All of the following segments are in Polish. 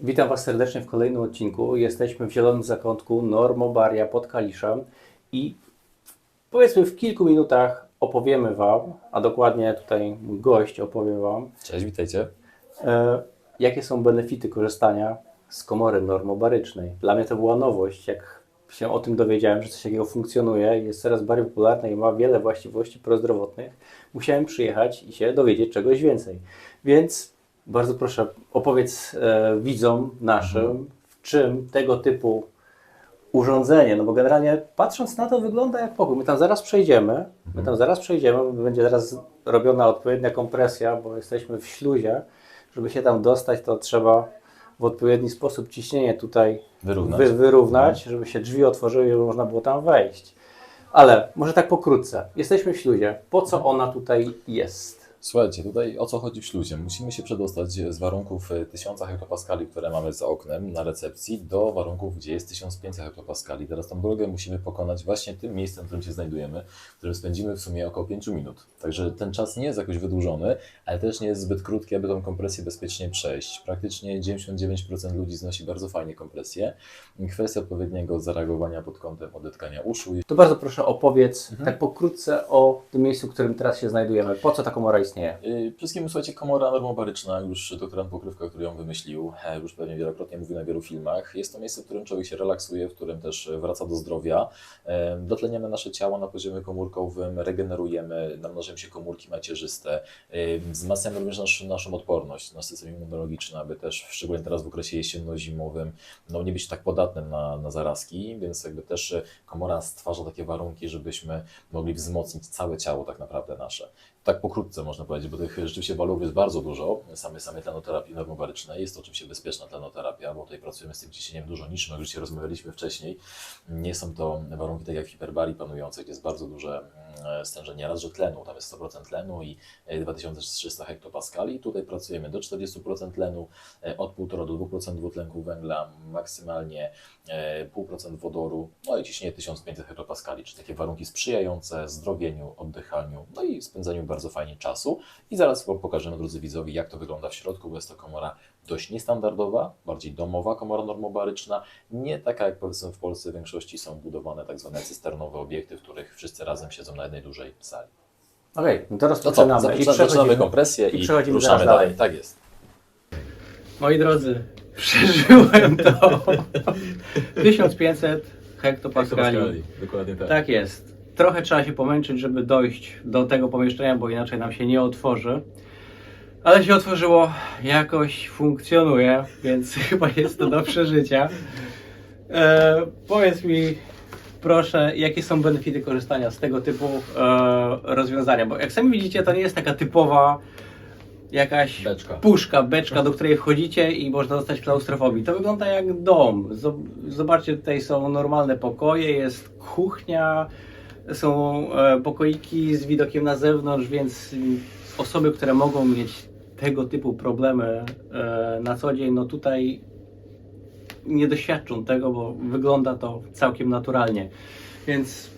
Witam Was serdecznie w kolejnym odcinku. Jesteśmy w Zielonym Zakątku Normobaria pod Kaliszem i powiedzmy w kilku minutach opowiemy Wam, a dokładnie tutaj mój gość opowie Wam, Cześć, witajcie. e, jakie są benefity korzystania z komory normobarycznej. Dla mnie to była nowość, jak się o tym dowiedziałem, że coś takiego funkcjonuje, jest coraz bardziej popularne i ma wiele właściwości prozdrowotnych. Musiałem przyjechać i się dowiedzieć czegoś więcej. Więc bardzo proszę, opowiedz e, widzom naszym, w czym tego typu urządzenie, no bo generalnie patrząc na to wygląda jak pokój. My tam zaraz przejdziemy, my tam zaraz przejdziemy, będzie zaraz robiona odpowiednia kompresja, bo jesteśmy w śluzie. Żeby się tam dostać, to trzeba w odpowiedni sposób ciśnienie tutaj Wyrównać. wy, wyrównać, żeby się drzwi otworzyły i żeby można było tam wejść. Ale może tak pokrótce. Jesteśmy w śluzie. Po co ona tutaj jest? Słuchajcie, tutaj o co chodzi w śluzie? Musimy się przedostać z warunków e, 1000 hektopaskali, które mamy za oknem na recepcji, do warunków, gdzie jest 1500 hektopaskali. Teraz tą drogę musimy pokonać właśnie tym miejscem, w którym się znajdujemy, w którym spędzimy w sumie około 5 minut. Także ten czas nie jest jakoś wydłużony, ale też nie jest zbyt krótki, aby tą kompresję bezpiecznie przejść. Praktycznie 99% ludzi znosi bardzo fajnie kompresję. Kwestia odpowiedniego zareagowania pod kątem odetkania uszu. To bardzo proszę opowiedz Mhm. tak pokrótce o tym miejscu, w którym teraz się znajdujemy. Po co ta komora Yy, Przede wszystkim, słuchajcie, komora normobaryczna, już doktorant Pokrywka, który ją wymyślił, e, już pewnie wielokrotnie mówił na wielu filmach. Jest to miejsce, w którym człowiek się relaksuje, w którym też wraca do zdrowia. E, Dotleniamy nasze ciało na poziomie komórkowym, regenerujemy, namnażają się komórki macierzyste, e, wzmacniamy również nasz, naszą odporność, nasz system immunologiczny, aby też, szczególnie teraz w okresie jesienno-zimowym, no nie być tak podatnym na, na zarazki, więc jakby też e, komora stwarza takie warunki, żebyśmy mogli wzmocnić całe ciało tak naprawdę nasze tak pokrótce można powiedzieć, bo tych rzeczywiście walorów jest bardzo dużo, samej, samej tlenoterapii normobarycznej. Jest to oczywiście bezpieczna tlenoterapia, bo tutaj pracujemy z tym ciśnieniem dużo niższym, jak już się rozmawialiśmy wcześniej. Nie są to warunki tak jak w hiperbarii panujące, gdzie jest bardzo duże mm, stężenie raz, że tlenu, tam jest 100% tlenu i e, 2300 hektopaskali. Tutaj pracujemy do 40% tlenu, e, od 1,5 do 2% dwutlenku węgla, maksymalnie e, 0,5% wodoru, no i ciśnienie 1500 hektopaskali, czyli takie warunki sprzyjające zdrowieniu, oddychaniu, no i spędzaniu bardzo fajnie czasu. I zaraz Wam pokażemy, drodzy widzowie, jak to wygląda w środku, bo jest to komora dość niestandardowa, bardziej domowa komora normobaryczna, nie taka jak powiedzmy w Polsce w większości są budowane tak zwane cysternowe obiekty, w których wszyscy razem siedzą na jednej dużej sali. Okej, no to To co, rozpoczynamy. zaczyna, I zaczynamy przechodzimy. kompresję i i, przechodzimy ruszamy dalej. dalej. Tak jest. Moi drodzy, przeżyłem to. 1500 hektopaskali. Dokładnie tak. Tak jest. Trochę trzeba się pomęczyć, żeby dojść do tego pomieszczenia, bo inaczej nam się nie otworzy. Ale się otworzyło, jakoś funkcjonuje, więc chyba jest to do przeżycia. E, powiedz mi, proszę, jakie są benefity korzystania z tego typu e, rozwiązania? Bo jak sami widzicie, to nie jest taka typowa jakaś Beczka. puszka, beczka, do której wchodzicie i można dostać klaustrofobii. To wygląda jak dom. Zob- Zobaczcie, tutaj są normalne pokoje, jest kuchnia, są e, pokoiki z widokiem na zewnątrz, więc osoby, które mogą mieć tego typu problemy e, na co dzień, no tutaj nie doświadczą tego, bo wygląda to całkiem naturalnie. Więc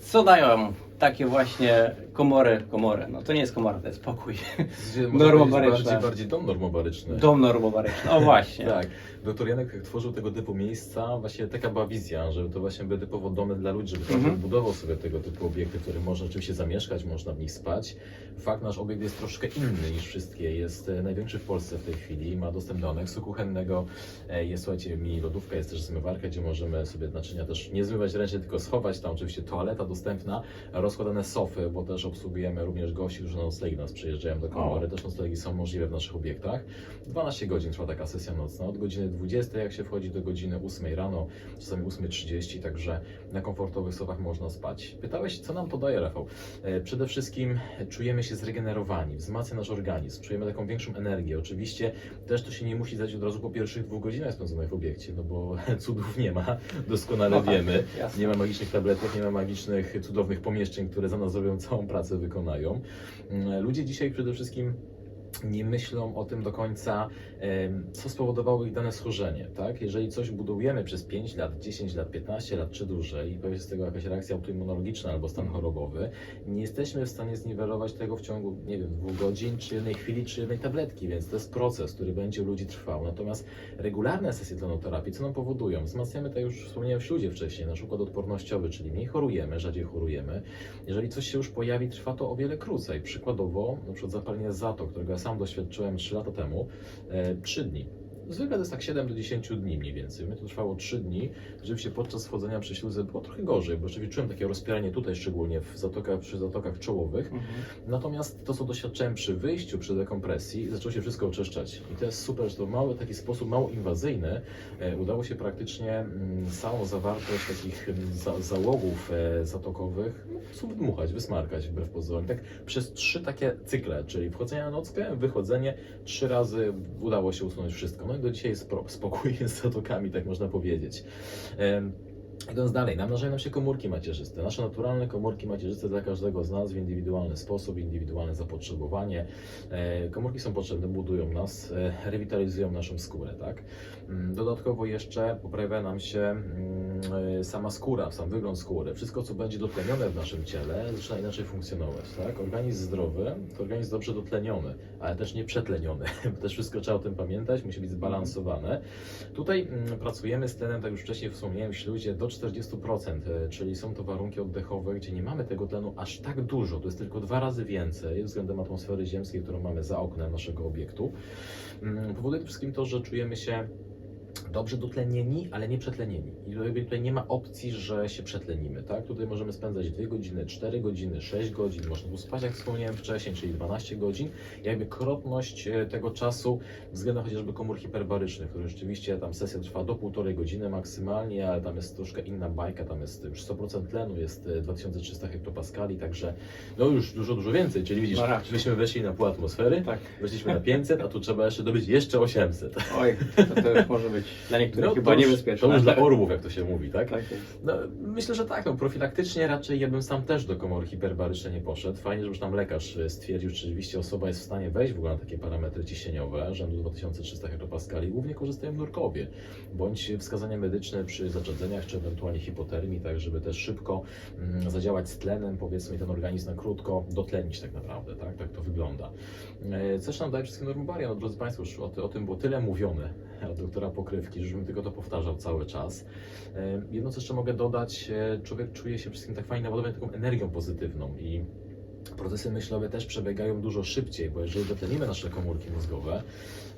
co dają takie właśnie komory? Komory, no to nie jest komora, to jest pokój. Normobaryczne. Bardziej, bardziej dom normobaryczny. Dom normobaryczny. O właśnie. Tak. Doktor Janek tworzył tego typu miejsca, właśnie taka była wizja, żeby to właśnie były typowo domy dla ludzi, żeby każdy Mhm. budował sobie tego typu obiekty, w których można oczywiście zamieszkać, można w nich spać. Fakt, nasz obiekt jest troszkę inny niż wszystkie. Jest e, największy w Polsce w tej chwili, ma dostęp do aneksu kuchennego, e, jest słuchajcie, mini lodówka, jest też zmywarka, gdzie możemy sobie naczynia też nie zmywać ręcznie, tylko schować. Tam oczywiście toaleta dostępna, rozkładane sofy, bo też obsługujemy również gości, którzy na noclegi nas przyjeżdżają do komory. Też noclegi są możliwe w naszych obiektach. 12 godzin trwa taka sesja nocna, od godziny 20 jak się wchodzi do godziny 8 rano, czasami 8.30, także na komfortowych sofach można spać. Pytałeś, co nam to daje, Rafał? E, Przede wszystkim czujemy się zregenerowani, wzmacnia nasz organizm, czujemy taką większą energię. Oczywiście też to się nie musi zdać od razu po pierwszych dwóch godzinach spędzonych w obiekcie, no bo cudów nie ma, doskonale No tak, wiemy. Nie ma magicznych tabletek, nie ma magicznych, cudownych pomieszczeń, które za nas zrobią całą pracę, wykonają. Mm, Ludzie dzisiaj przede wszystkim nie myślą o tym do końca, co spowodowało ich dane schorzenie, tak? Jeżeli coś budujemy przez 5 lat, 10 lat, 15 lat czy dłużej i z tego jakaś reakcja autoimmunologiczna albo stan chorobowy, nie jesteśmy w stanie zniwelować tego w ciągu, nie wiem, dwóch godzin, czy jednej chwili, czy jednej tabletki, więc to jest proces, który będzie u ludzi trwał. Natomiast regularne sesje tlenoterapii, co nam powodują? Wzmacniamy, tak już wspomniałem w śludzie wcześniej, nasz układ odpornościowy, czyli mniej chorujemy, rzadziej chorujemy. Jeżeli coś się już pojawi, trwa to o wiele krócej. Przykładowo, na przykład zapalenie zatok, którego ja sam doświadczyłem 3 lata temu, e, 3 dni. Zwykle to jest tak 7 do 10 dni mniej więcej. Mnie to trwało 3 dni. Rzeczywiście podczas wchodzenia przy śluzy było trochę gorzej, bo rzeczywiście czułem takie rozpieranie tutaj, szczególnie w zatokach, przy zatokach czołowych. Natomiast to, co doświadczałem przy wyjściu, przy dekompresji, zaczęło się wszystko oczyszczać. I to jest super, że to w mały taki sposób mało inwazyjny e, udało się praktycznie mm, całą zawartość takich mm, za, załogów e, zatokowych no, wydmuchać, wysmarkać wbrew pozorom. Tak przez trzy takie cykle, czyli wchodzenie na nockę, wychodzenie, trzy razy udało się usunąć wszystko. No i do dzisiaj spokój z zatokami, tak można powiedzieć. Idąc dalej, namnażają nam się komórki macierzyste. Nasze naturalne komórki macierzyste dla każdego z nas w indywidualny sposób, indywidualne zapotrzebowanie. E, komórki są potrzebne, budują nas, e, rewitalizują naszą skórę, tak? Mm, Dodatkowo jeszcze poprawia nam się mm, e, sama skóra, sam wygląd skóry. Wszystko, co będzie dotlenione w naszym ciele, zaczyna inaczej funkcjonować, tak? Organizm zdrowy to organizm dobrze dotleniony, ale też nie przetleniony. Też wszystko trzeba o tym pamiętać, musi być zbalansowane. Tutaj mm, pracujemy z tlenem, tak już wcześniej wspomniałem, w śluzie do 40%, e, czyli są to warunki oddechowe, gdzie nie mamy tego tlenu aż tak dużo, to jest tylko dwa razy więcej względem atmosfery ziemskiej, którą mamy za oknem naszego obiektu. Mm, Powoduje to wszystkim to, że czujemy się dobrze dotlenieni, ale nie przetlenieni. I tutaj nie ma opcji, że się przetlenimy, tak? Tutaj możemy spędzać 2 godziny, 4 godziny, 6 godzin, można tu spać, jak wspomniałem wcześniej, czyli 12 godzin. Jakby krotność e, tego czasu względem chociażby komór hiperbarycznych, które rzeczywiście tam sesja trwa do półtorej godziny maksymalnie, ale tam jest troszkę inna bajka, tam jest już 100% tlenu, jest e, 2300 hektopaskali, także no już dużo, dużo więcej, czyli widzisz, No myśmy weszli na pół atmosfery, Tak. weszliśmy na 500, a tu trzeba jeszcze dobyć jeszcze 800. Oj, to, to już może być dla niektórych chyba No to już, niebezpieczne. To już dla orłów, jak to się mówi, tak? Tak jest. No, myślę, że tak. No, profilaktycznie raczej ja bym sam też do komory hiperbarycznej nie poszedł. Fajnie, że już tam lekarz e, stwierdził, czy rzeczywiście osoba jest w stanie wejść w ogóle na takie parametry ciśnieniowe rzędu 2300 hektopaskali. Głównie korzystają nurkowie, bądź wskazania medyczne przy zaczadzeniach, czy ewentualnie hipotermii, tak żeby też szybko mm, zadziałać z tlenem, powiedzmy, ten organizm na krótko dotlenić tak naprawdę, tak? Tak to wygląda. E, Coś nam daje wszystkie normobaria. No, drodzy Państwo, już o, o tym było tyle mówione od doktora Pokrywki, żebym tylko to powtarzał cały czas. E, Jedno, co jeszcze mogę dodać, e, człowiek czuje się wszystkim tak fajnie naładowany taką energią pozytywną i procesy myślowe też przebiegają dużo szybciej, bo jeżeli dotlenimy nasze komórki mózgowe,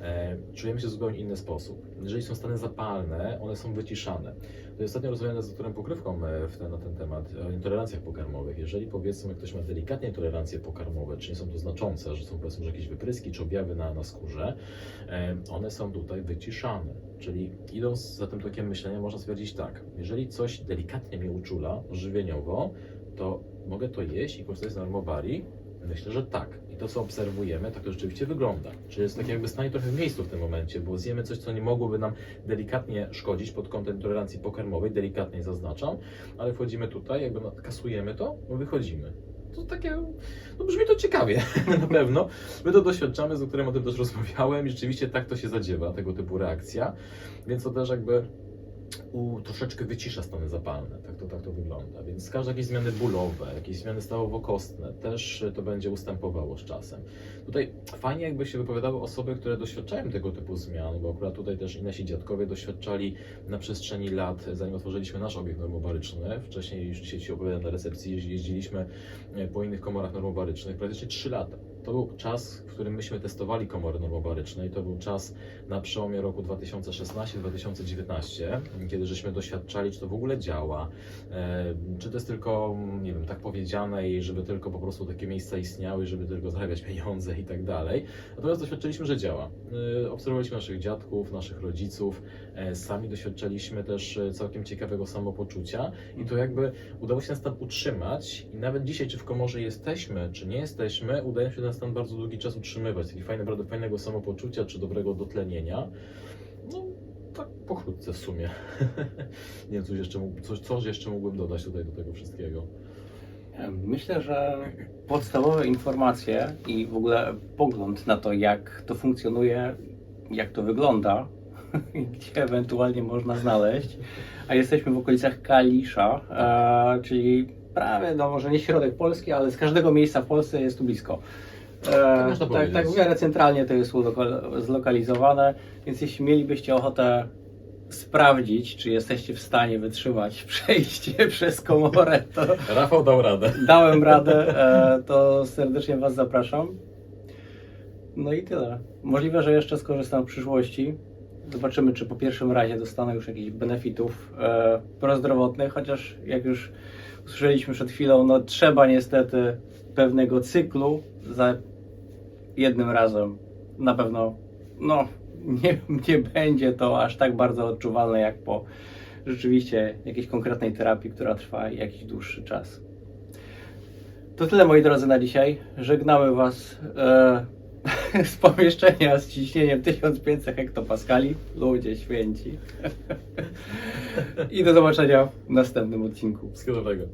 e, czujemy się w zupełnie inny sposób. Jeżeli są stany zapalne, one są wyciszane. To ostatnio rozmawiałem z doktorem Pokrywką e, ten, na ten temat o intolerancjach pokarmowych. Jeżeli powiedzmy ktoś ma delikatnie intolerancje pokarmowe, czy nie są to znaczące, że są powiedzmy że jakieś wypryski czy objawy na, na skórze, e, one są tutaj wyciszane. Czyli idąc za tym tokiem myślenia, można stwierdzić tak, jeżeli coś delikatnie mnie uczula żywieniowo, to mogę to jeść i korzystać z normobarii? Myślę, że tak. I to, co obserwujemy, tak to rzeczywiście wygląda. Czyli jest tak jakby stanie trochę w miejscu w tym momencie, bo zjemy coś, co nie mogłoby nam delikatnie szkodzić pod kątem tolerancji pokarmowej, delikatnie zaznaczam, ale wchodzimy tutaj, jakby no, kasujemy to, no wychodzimy. To takie, no brzmi to ciekawie na pewno. My to doświadczamy, z doktorem o tym też rozmawiałem i rzeczywiście tak to się zadziewa, tego typu reakcja, więc to też jakby u, troszeczkę wycisza stany zapalne, tak to, tak to wygląda. Więc każde jakieś zmiany bólowe, jakieś zmiany stawowo-kostne też y, to będzie ustępowało z czasem. Tutaj fajnie jakby się wypowiadały osoby, które doświadczają tego typu zmian, bo akurat tutaj też i nasi dziadkowie doświadczali na przestrzeni lat, zanim otworzyliśmy nasz obiekt normobaryczny. Wcześniej już dzisiaj Ci na recepcji, jeździ- jeździliśmy e, po innych komorach normobarycznych, praktycznie 3 lata. To był czas, w którym myśmy testowali komory normobaryczne i to był czas na przełomie roku 2016-2019, kiedy żeśmy doświadczali, czy to w ogóle działa, e, czy to jest tylko, nie wiem, tak powiedziane i żeby tylko po prostu takie miejsca istniały, żeby tylko zarabiać pieniądze i tak dalej. Natomiast doświadczyliśmy, że działa. E, Obserwowaliśmy naszych dziadków, naszych rodziców, e, sami doświadczaliśmy też całkiem ciekawego samopoczucia i to jakby udało się ten stan utrzymać i nawet dzisiaj, czy w komorze jesteśmy, czy nie jesteśmy, udaje się ten stan bardzo długi czas utrzymywać, taki fajny, naprawdę fajnego samopoczucia, czy dobrego dotlenienia. No, tak pokrótce w sumie. nie wiem, coś jeszcze, coś, coś jeszcze mógłbym dodać tutaj do tego wszystkiego. Myślę, że podstawowe informacje i w ogóle pogląd na to, jak to funkcjonuje, jak to wygląda, gdzie ewentualnie można znaleźć, a jesteśmy w okolicach Kalisza, e, czyli prawie, no może nie środek Polski, ale z każdego miejsca w Polsce jest tu blisko. E, można tak, tak powiedzieć. w miarę centralnie to jest zlokalizowane, więc jeśli mielibyście ochotę sprawdzić, czy jesteście w stanie wytrzymać przejście przez komorę, to Rafał dał radę. dałem radę, e, to serdecznie Was zapraszam. No i tyle. Możliwe, że jeszcze skorzystam w przyszłości. Zobaczymy, czy po pierwszym razie dostanę już jakichś benefitów e, prozdrowotnych, chociaż jak już usłyszeliśmy przed chwilą, no trzeba niestety pewnego cyklu za jednym razem. Na pewno no, nie, nie będzie to aż tak bardzo odczuwalne jak po rzeczywiście jakiejś konkretnej terapii, która trwa jakiś dłuższy czas. To tyle moi drodzy na dzisiaj. Żegnamy Was e, z pomieszczenia z ciśnieniem 1500 hektopaskali. Ludzie święci. I do zobaczenia w następnym odcinku. Dobrego.